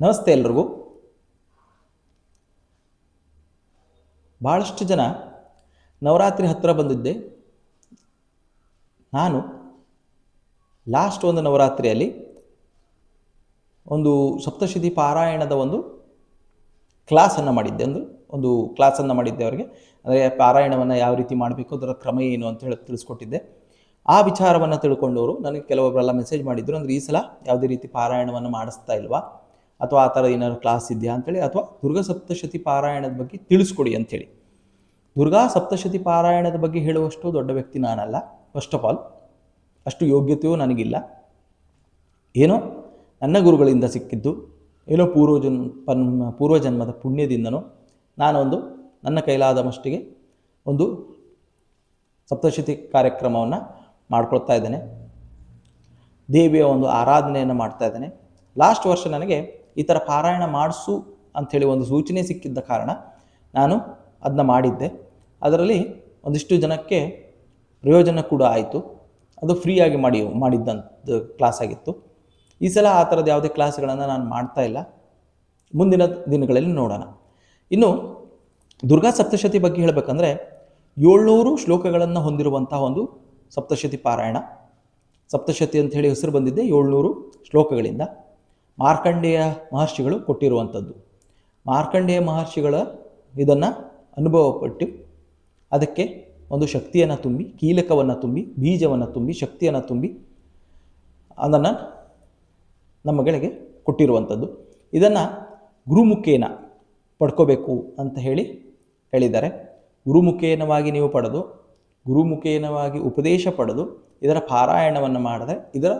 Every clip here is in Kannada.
ನಮಸ್ತೆ ಎಲ್ರಿಗೂ. ಭಾಳಷ್ಟು ಜನ ನವರಾತ್ರಿ ಹತ್ತಿರ ಬಂದಿದ್ದೆ. ನಾನು ಲಾಸ್ಟ್ ಒಂದು ನವರಾತ್ರಿಯಲ್ಲಿ ಒಂದು ಸಪ್ತಶತಿ ಪಾರಾಯಣದ ಒಂದು ಕ್ಲಾಸನ್ನು ಮಾಡಿದ್ದೆ. ಒಂದು ಒಂದು ಕ್ಲಾಸನ್ನು ಮಾಡಿದ್ದೆ ಅವರಿಗೆ. ಅಂದರೆ ಪಾರಾಯಣವನ್ನು ಯಾವ ರೀತಿ ಮಾಡಬೇಕು, ಅದರ ಕ್ರಮ ಏನು ಅಂತ ಹೇಳಿ ತಿಳಿಸ್ಕೊಟ್ಟಿದ್ದೆ. ಆ ವಿಚಾರವನ್ನು ತಿಳ್ಕೊಂಡವರು ನನಗೆ ಕೆಲವೊಬ್ಬರೆಲ್ಲ ಮೆಸೇಜ್ ಮಾಡಿದ್ರು. ಅಂದರೆ ಈ ಸಲ ಯಾವುದೇ ರೀತಿ ಪಾರಾಯಣವನ್ನು ಮಾಡಿಸ್ತಾ ಇಲ್ವಾ? ಅಥವಾ ಆ ಥರ ಏನಾದ್ರು ಕ್ಲಾಸ್ ಇದೆಯಾ ಅಂತೇಳಿ, ಅಥವಾ ದುರ್ಗಾ ಸಪ್ತಶತಿ ಪಾರಾಯಣದ ಬಗ್ಗೆ ತಿಳಿಸ್ಕೊಡಿ ಅಂಥೇಳಿ ದುರ್ಗಾ ಸಪ್ತಶತಿ ಪಾರಾಯಣದ ಬಗ್ಗೆ ಹೇಳುವಷ್ಟು ದೊಡ್ಡ ವ್ಯಕ್ತಿ ನಾನಲ್ಲ. ಫಸ್ಟ್ ಆಫ್ ಆಲ್ ಅಷ್ಟು ಯೋಗ್ಯತೆಯೂ ನನಗಿಲ್ಲ. ಏನೋ ನನ್ನ ಗುರುಗಳಿಂದ ಸಿಕ್ಕಿದ್ದು, ಏನೋ ಪೂರ್ವಜನ್ ಪನ್, ಪೂರ್ವಜನ್ಮದ ಪುಣ್ಯದಿಂದನೋ ನಾನೊಂದು ನನ್ನ ಕೈಲಾದ ಮಷ್ಟಿಗೆ ಒಂದು ಸಪ್ತಶತಿ ಕಾರ್ಯಕ್ರಮವನ್ನು ಮಾಡ್ಕೊಳ್ತಾ ಇದ್ದೇನೆ. ದೇವಿಯ ಒಂದು ಆರಾಧನೆಯನ್ನು ಮಾಡ್ತಾ ಇದ್ದೇನೆ. ಲಾಸ್ಟ್ ವರ್ಷ ನನಗೆ ಈ ಥರ ಪಾರಾಯಣ ಮಾಡಿಸು ಅಂಥೇಳಿ ಒಂದು ಸೂಚನೆ ಸಿಕ್ಕಿದ್ದ ಕಾರಣ ನಾನು ಅದನ್ನ ಮಾಡಿದ್ದೆ. ಅದರಲ್ಲಿ ಒಂದಿಷ್ಟು ಜನಕ್ಕೆ ಪ್ರಯೋಜನ ಕೂಡ ಆಯಿತು. ಅದು ಫ್ರೀಯಾಗಿ ಮಾಡಿ ಮಾಡಿದ್ದಂಥ ಕ್ಲಾಸ್ ಆಗಿತ್ತು. ಈ ಸಲ ಆ ಥರದ ಯಾವುದೇ ಕ್ಲಾಸ್ಗಳನ್ನು ನಾನು ಮಾಡ್ತಾ ಇಲ್ಲ. ಮುಂದಿನ ದಿನಗಳಲ್ಲಿ ನೋಡೋಣ. ಇನ್ನು ದುರ್ಗಾ ಸಪ್ತಶತಿ ಬಗ್ಗೆ ಹೇಳಬೇಕಂದ್ರೆ ಏಳ್ನೂರು ಶ್ಲೋಕಗಳನ್ನು ಹೊಂದಿರುವಂತಹ ಒಂದು ಸಪ್ತಶತಿ ಪಾರಾಯಣ. ಸಪ್ತಶತಿ ಅಂತ ಹೇಳಿ ಹೆಸರು ಬಂದಿದ್ದೆ ಏಳ್ನೂರು ಶ್ಲೋಕಗಳಿಂದ. ಮಾರ್ಕಂಡೇಯ ಮಹರ್ಷಿಗಳು ಕೊಟ್ಟಿರುವಂಥದ್ದು. ಮಾರ್ಕಂಡೇಯ ಮಹರ್ಷಿಗಳ ಇದನ್ನು ಅನುಭವಪಟ್ಟು ಅದಕ್ಕೆ ಒಂದು ಶಕ್ತಿಯನ್ನು ತುಂಬಿ, ಕೀಲಕವನ್ನು ತುಂಬಿ, ಬೀಜವನ್ನು ತುಂಬಿ, ಶಕ್ತಿಯನ್ನು ತುಂಬಿ ಅದನ್ನು ನಮ್ಮಗಳಿಗೆ ಕೊಟ್ಟಿರುವಂಥದ್ದು. ಇದನ್ನು ಗುರುಮುಖೇನ ಪಡ್ಕೋಬೇಕು ಅಂತ ಹೇಳಿ ಹೇಳಿದ್ದಾರೆ. ಗುರುಮುಖೇನವಾಗಿ ನೀವು ಪಡೆದು, ಗುರುಮುಖೇನವಾಗಿ ಉಪದೇಶ ಪಡೆದು ಇದರ ಪಾರಾಯಣವನ್ನು ಮಾಡಿದ್ರೆ ಇದರ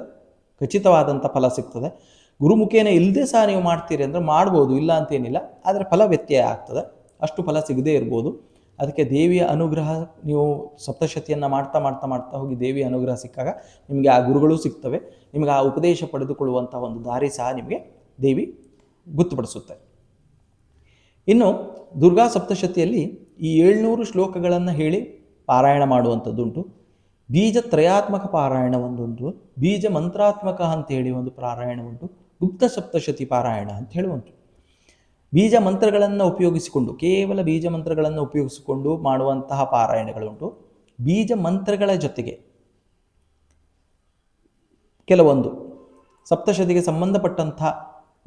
ಖಚಿತವಾದಂಥ ಫಲ ಸಿಗ್ತದೆ. ಗುರುಮುಖೇನ ಇಲ್ಲದೆ ಸಹ ನೀವು ಮಾಡ್ತೀರಿ ಅಂದರೆ ಮಾಡ್ಬೋದು, ಇಲ್ಲ ಅಂತೇನಿಲ್ಲ ಆದರೆ ಫಲ ವ್ಯತ್ಯಯ ಆಗ್ತದೆ. ಅಷ್ಟು ಫಲ ಸಿಗದೇ ಇರ್ಬೋದು. ಅದಕ್ಕೆ ದೇವಿಯ ಅನುಗ್ರಹ ನೀವು ಸಪ್ತಶತಿಯನ್ನು ಮಾಡ್ತಾ ಮಾಡ್ತಾ ಮಾಡ್ತಾ ಹೋಗಿ ದೇವಿಯ ಅನುಗ್ರಹ ಸಿಕ್ಕಾಗ ನಿಮಗೆ ಆ ಗುರುಗಳು ಸಿಗ್ತವೆ. ನಿಮಗೆ ಆ ಉಪದೇಶ ಪಡೆದುಕೊಳ್ಳುವಂಥ ಒಂದು ದಾರಿ ಸಹ ನಿಮಗೆ ದೇವಿ ಗೊತ್ತುಪಡಿಸುತ್ತೆ ಇನ್ನು ದುರ್ಗಾ ಸಪ್ತಶತಿಯಲ್ಲಿ ಈ ಏಳ್ನೂರು ಶ್ಲೋಕಗಳನ್ನು ಹೇಳಿ ಪಾರಾಯಣ ಮಾಡುವಂಥದ್ದುಂಟು. ಬೀಜ ತ್ರಯಾತ್ಮಕ ಪಾರಾಯಣ ಒಂದುಂಟು ಬೀಜ ಮಂತ್ರಾತ್ಮಕ ಅಂತೇಳಿ ಒಂದು ಪಾರಾಯಣ ಉಂಟು ಗುಪ್ತ ಸಪ್ತಶತಿ ಪಾರಾಯಣ ಅಂತ ಹೇಳುವಂಥ ಬೀಜ ಮಂತ್ರಗಳನ್ನು ಉಪಯೋಗಿಸಿಕೊಂಡು, ಕೇವಲ ಬೀಜ ಮಂತ್ರಗಳನ್ನು ಉಪಯೋಗಿಸಿಕೊಂಡು ಮಾಡುವಂತಹ ಪಾರಾಯಣಗಳುಂಟು. ಬೀಜ ಮಂತ್ರಗಳ ಜೊತೆಗೆ ಕೆಲವೊಂದು ಸಪ್ತಶತಿಗೆ ಸಂಬಂಧಪಟ್ಟಂಥ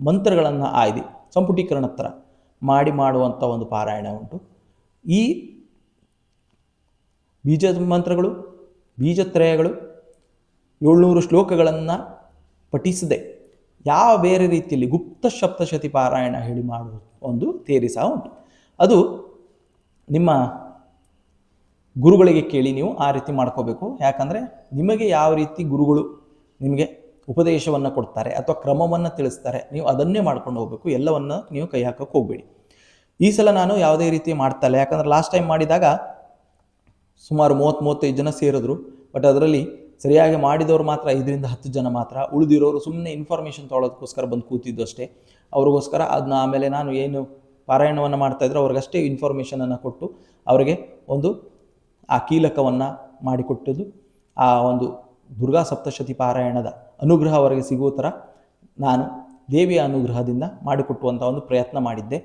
ಮಂತ್ರಗಳನ್ನು ಆಯ್ದು, ಸಂಪುಟೀಕರಣ ಥರ ಮಾಡಿ ಮಾಡುವಂಥ ಒಂದು ಪಾರಾಯಣ ಉಂಟು. ಈ ಬೀಜ ಮಂತ್ರಗಳು ಬೀಜತ್ರಯಗಳು ಏಳ್ನೂರು ಶ್ಲೋಕಗಳನ್ನು ಪಠಿಸದೆ ಯಾವ ಬೇರೆ ರೀತಿಯಲ್ಲಿ ಗುಪ್ತ ಸಪ್ತಶತಿ ಪಾರಾಯಣ ಹೇಳಿ ಮಾಡುವ ಒಂದು ತೇರಿ ಸಹ ಉಂಟು. ಅದು ನಿಮ್ಮ ಗುರುಗಳಿಗೆ ಕೇಳಿ ನೀವು ಆ ರೀತಿ ಮಾಡ್ಕೋಬೇಕು. ಯಾಕಂದರೆ ನಿಮಗೆ ಯಾವ ರೀತಿ ಗುರುಗಳು ನಿಮಗೆ ಉಪದೇಶವನ್ನು ಕೊಡ್ತಾರೆ ಅಥವಾ ಕ್ರಮವನ್ನು ತಿಳಿಸ್ತಾರೆ, ನೀವು ಅದನ್ನೇ ಮಾಡ್ಕೊಂಡು ಹೋಗಬೇಕು. ಎಲ್ಲವನ್ನು ನೀವು ಕೈ ಹಾಕೋಕ್ಕೆ ಹೋಗಬೇಡಿ. ಈ ಸಲ ನಾನು ಯಾವುದೇ ರೀತಿ ಮಾಡ್ತಾ ಇಲ್ಲ ಯಾಕಂದರೆ ಲಾಸ್ಟ್ ಟೈಮ್ ಮಾಡಿದಾಗ ಸುಮಾರು ಮೂವತ್ತು ಮೂವತ್ತೈದು ಜನ ಸೇರಿದ್ರು ಬಟ್ ಅದರಲ್ಲಿ ಸರಿಯಾಗಿ ಮಾಡಿದವರು ಮಾತ್ರ ಐದರಿಂದ ಹತ್ತು ಜನ ಮಾತ್ರ ಉಳಿದಿರೋರು ಸುಮ್ಮನೆ ಇನ್ಫಾರ್ಮೇಷನ್ ತೊಗೊಳೋದಕ್ಕೋಸ್ಕರ ಬಂದು ಕೂತಿದ್ದು ಅಷ್ಟೇ. ಅವ್ರಿಗೋಸ್ಕರ ಅದನ್ನ ಆಮೇಲೆ ನಾನು ಏನು ಪಾರಾಯಣವನ್ನು ಮಾಡ್ತಾಯಿದ್ರು ಅವ್ರಿಗಷ್ಟೇ ಇನ್ಫಾರ್ಮೇಷನನ್ನು ಕೊಟ್ಟು ಅವರಿಗೆ ಒಂದು ಆ ಕೀಲಕವನ್ನು ಮಾಡಿಕೊಟ್ಟದ್ದು. ಆ ಒಂದು ದುರ್ಗಾ ಸಪ್ತಶತಿ ಪಾರಾಯಣದ ಅನುಗ್ರಹ ಅವರಿಗೆ ಸಿಗುವ ಥರ ನಾನು ದೇವಿಯ ಅನುಗ್ರಹದಿಂದ ಮಾಡಿಕೊಟ್ಟುವಂಥ ಒಂದು ಪ್ರಯತ್ನ ಮಾಡಿದ್ದೆ.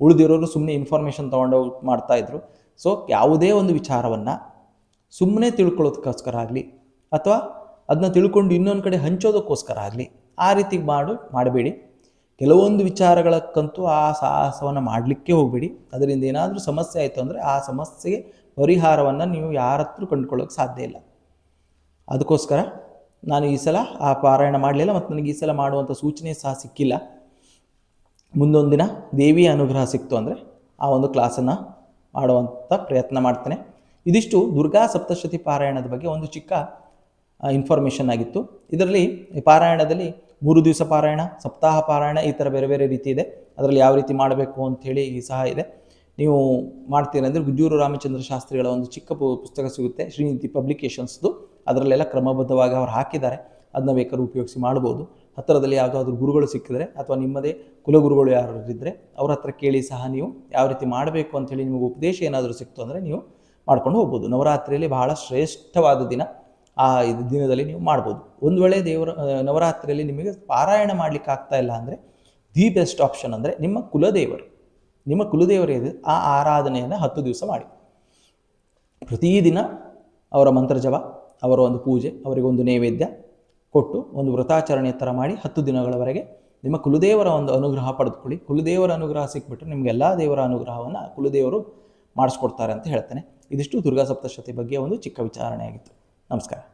ಉಳಿದಿರೋರು ಸುಮ್ಮನೆ ಇನ್ಫಾರ್ಮೇಷನ್ ತೊಗೊಂಡೋಗಿ ಮಾಡ್ತಾಯಿದ್ರು ಸೊ ಯಾವುದೇ ಒಂದು ವಿಚಾರವನ್ನು ಸುಮ್ಮನೆ ತಿಳ್ಕೊಳ್ಳೋದಕ್ಕೋಸ್ಕರ ಆಗಲಿ ಅಥವಾ ಅದನ್ನ ತಿಳ್ಕೊಂಡು ಇನ್ನೊಂದು ಕಡೆ ಹಂಚೋದಕ್ಕೋಸ್ಕರ ಆಗಲಿ, ಆ ರೀತಿ ಮಾಡು, ಮಾಡಬೇಡಿ. ಕೆಲವೊಂದು ವಿಚಾರಗಳಕ್ಕಂತೂ ಆ ಸಾಹಸವನ್ನು ಮಾಡಲಿಕ್ಕೆ ಹೋಗಬೇಡಿ. ಅದರಿಂದ ಏನಾದರೂ ಸಮಸ್ಯೆ ಆಯಿತು ಅಂದರೆ ಆ ಸಮಸ್ಯೆಗೆ ಪರಿಹಾರವನ್ನು ನೀವು ಯಾರ ಹತ್ರ ಕಂಡುಕೊಳ್ಳೋಕೆ ಸಾಧ್ಯ ಇಲ್ಲ. ಅದಕ್ಕೋಸ್ಕರ ನಾನು ಈ ಸಲ ಆ ಪಾರಾಯಣ ಮಾಡಲಿಲ್ಲ ಮತ್ತು ನನಗೆ ಈ ಸಲ ಮಾಡುವಂಥ ಸೂಚನೆ ಸಹ ಸಿಕ್ಕಿಲ್ಲ. ಮುಂದೊಂದು ದಿನ ದೇವಿಯ ಅನುಗ್ರಹ ಸಿಕ್ತು ಅಂದರೆ ಆ ಒಂದು ಕ್ಲಾಸನ್ನು ಮಾಡುವಂಥ ಪ್ರಯತ್ನ ಮಾಡ್ತೇನೆ. ಇದಿಷ್ಟು ದುರ್ಗಾ ಸಪ್ತಶತಿ ಪಾರಾಯಣದ ಬಗ್ಗೆ ಒಂದು ಚಿಕ್ಕ ಇನ್ಫಾರ್ಮೇಷನ್ ಆಗಿತ್ತು. ಇದರಲ್ಲಿ ಈ ಪಾರಾಯಣದಲ್ಲಿ ಮೂರು ದಿವಸ ಪಾರಾಯಣ, ಸಪ್ತಾಹ ಪಾರಾಯಣ ಈ ಥರ ಬೇರೆ ಬೇರೆ ರೀತಿ ಇದೆ. ಅದರಲ್ಲಿ ಯಾವ ರೀತಿ ಮಾಡಬೇಕು ಅಂಥೇಳಿ ಸಹ ಇದೆ. ನೀವು ಮಾಡ್ತೀರಂದರೆ ಗುಜ್ಜೂರು ರಾಮಚಂದ್ರ ಶಾಸ್ತ್ರಿಗಳ ಒಂದು ಚಿಕ್ಕ ಪುಸ್ತಕ ಸಿಗುತ್ತೆ. ಶ್ರೀನಿಧಿ ಪಬ್ಲಿಕೇಶನ್ಸ್ದು ಅದರಲ್ಲೆಲ್ಲ ಕ್ರಮಬದ್ಧವಾಗಿ ಅವ್ರು ಹಾಕಿದ್ದಾರೆ. ಅದನ್ನ ಬೇಕಾದ್ರೂ ಉಪಯೋಗಿಸಿ ಮಾಡ್ಬೋದು. ಹತ್ತಿರದಲ್ಲಿ ಯಾವುದಾದ್ರೂ ಗುರುಗಳು ಸಿಕ್ಕಿದ್ರೆ ಅಥವಾ ನಿಮ್ಮದೇ ಕುಲಗುರುಗಳು ಯಾರು ಇದ್ದರೆ ಅವ್ರ ಹತ್ರ ಕೇಳಿ ಸಹ ನೀವು ಯಾವ ರೀತಿ ಮಾಡಬೇಕು ಅಂಥೇಳಿ ನಿಮಗೆ ಉಪದೇಶ ಏನಾದರೂ ಸಿಕ್ತು ಅಂದರೆ ನೀವು ಮಾಡ್ಕೊಂಡು ಹೋಗ್ಬೋದು. ನವರಾತ್ರಿಯಲ್ಲಿ ಬಹಳ ಶ್ರೇಷ್ಠವಾದ ದಿನ. ಆ ದಿನದಲ್ಲಿ ನೀವು ಮಾಡ್ಬೋದು. ಒಂದು ವೇಳೆ ದೇವರ ನವರಾತ್ರಿಯಲ್ಲಿ ನಿಮಗೆ ಪಾರಾಯಣ ಮಾಡಲಿಕ್ಕೆ ಆಗ್ತಾ ಇಲ್ಲ ಅಂದರೆ ದಿ ಬೆಸ್ಟ್ ಆಪ್ಷನ್ ಅಂದರೆ ನಿಮ್ಮ ಕುಲದೇವರು. ನಿಮ್ಮ ಕುಲದೇವರ ಏನಿದೆ? ಆ ಆರಾಧನೆಯನ್ನು ಹತ್ತು ದಿವಸ ಮಾಡಿ. ಪ್ರತಿದಿನ ಅವರ ಮಂತ್ರಜವ, ಅವರ ಒಂದು ಪೂಜೆ, ಅವರಿಗೆ ಒಂದು ನೈವೇದ್ಯ ಕೊಟ್ಟು ಒಂದು ವ್ರತಾಚರಣೆ ಥರ ಮಾಡಿ ಹತ್ತು ದಿನಗಳವರೆಗೆ ನಿಮ್ಮ ಕುಲದೇವರ ಒಂದು ಅನುಗ್ರಹ ಪಡೆದುಕೊಳ್ಳಿ. ಕುಲದೇವರ ಅನುಗ್ರಹ ಸಿಕ್ಬಿಟ್ರೆ ನಿಮಗೆಲ್ಲ ದೇವರ ಅನುಗ್ರಹವನ್ನು ಕುಲದೇವರು ಮಾಡಿಸ್ಕೊಡ್ತಾರೆ ಅಂತ ಹೇಳ್ತೇನೆ. ಇದಿಷ್ಟು ದುರ್ಗಾ ಸಪ್ತಶತಿ ಬಗ್ಗೆ ಒಂದು ಚಿಕ್ಕ ವಿಚಾರಣೆಯಾಗಿತ್ತು. ನಮಸ್ಕಾರ.